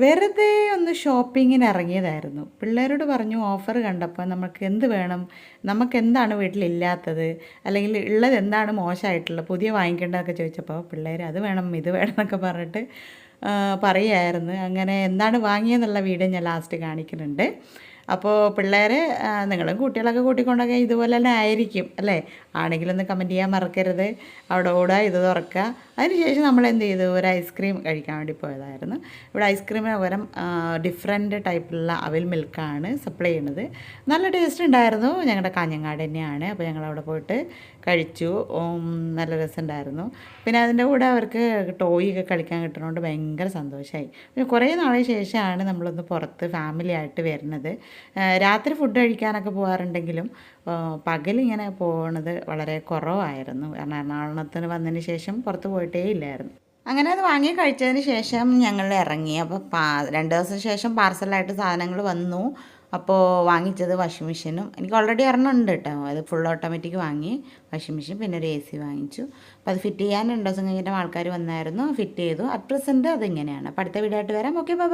വെറുതെ ഒന്ന് ഷോപ്പിങ്ങിന് ഇറങ്ങിയതായിരുന്നു പിള്ളേരോട് പറഞ്ഞു ഓഫർ കണ്ടപ്പോൾ നമുക്ക് എന്ത് വേണം? നമുക്ക് എന്താണ് വീട്ടിലില്ലാത്തത്? അല്ലെങ്കിൽ ഉള്ളത് എന്താണ് മോശമായിട്ടുള്ളത്? പുതിയ വാങ്ങിക്കേണ്ടതൊക്കെ ചോദിച്ചപ്പോൾ പിള്ളേർ അത് വേണം ഇത് വേണം എന്നൊക്കെ പറഞ്ഞിട്ട് പറയുമായിരുന്നു അങ്ങനെ എന്താണ് വാങ്ങിയെന്നുള്ള വീഡിയോ ഞാൻ ലാസ്റ്റ് കാണിക്കുന്നുണ്ട്. അപ്പോൾ പിള്ളേർ നിങ്ങളും കുട്ടികളൊക്കെ കൂട്ടിക്കൊണ്ടൊക്കെ ഇതുപോലെ തന്നെ ആയിരിക്കും അല്ലേ? ആണെങ്കിലൊന്ന് കമന്റ് ചെയ്യാൻ മറക്കരുത്. അവിടെ ഓടുക ഇത് തുറക്കുക. അതിനുശേഷം നമ്മൾ എന്ത് ചെയ്തു? ഒരു ഐസ്ക്രീം കഴിക്കാൻ വേണ്ടി പോയതായിരുന്നു. ഇവിടെ ഐസ്ക്രീമിന് പകരം ഡിഫറെന്റ് ടൈപ്പിലുള്ള അവിൽ മിൽക്കാണ് സപ്ലൈ ചെയ്യുന്നത്. നല്ല ടേസ്റ്റ് ഉണ്ടായിരുന്നു. ഞങ്ങളുടെ കാഞ്ഞങ്ങാട് തന്നെയാണ്. അപ്പോൾ ഞങ്ങൾ അവിടെ പോയിട്ട് കഴിച്ചു. നല്ല രസമുണ്ടായിരുന്നു. പിന്നെ അതിന്റെ കൂടെ അവർക്ക് ടോയ് ഒക്കെ കളിക്കാൻ കിട്ടുന്നതുകൊണ്ട് ഭയങ്കര സന്തോഷമായി പിന്നെ കുറേ നാളിന് ശേഷമാണ് നമ്മളൊന്ന് പുറത്ത് ഫാമിലി ആയിട്ട് വരുന്നത്. രാത്രി ഫുഡ് കഴിക്കാനൊക്കെ പോകാറുണ്ടെങ്കിലും പകലിങ്ങനെ പോകുന്നത് വളരെ കുറവായിരുന്നു. കാരണം എറണാകുളത്തിന് വന്നതിന് ശേഷം പുറത്ത് പോയിട്ടേ ഇല്ലായിരുന്നു അങ്ങനെ അത് വാങ്ങി കഴിച്ചതിന് ശേഷം ഞങ്ങൾ ഇറങ്ങി. അപ്പോൾ പാ രണ്ട് ദിവസം ശേഷം പാർസലായിട്ട് സാധനങ്ങൾ വന്നു. അപ്പോൾ വാങ്ങിച്ചത് വാഷിംഗ് മെഷീനും. എനിക്ക് ഓൾറെഡി ഒരെണ്ണം ഉണ്ട് കേട്ടോ അത് ഫുൾ ഓട്ടോമാറ്റിക് വാങ്ങി വാഷിംഗ് മെഷീൻ പിന്നെ ഒരു എ സി വാങ്ങിച്ചു. അപ്പോൾ അത് ഫിറ്റ് ചെയ്യാൻ രണ്ട് ദിവസം കഴിഞ്ഞിട്ട് ആൾക്കാർ വന്നായിരുന്നു. ഫിറ്റ് ചെയ്തു. അറ്റ് പ്രസന്റ് അതിങ്ങനെയാണ് അപ്പോൾ അടുത്ത വീഡിയോ ആയിട്ട് വരാം. Okay bye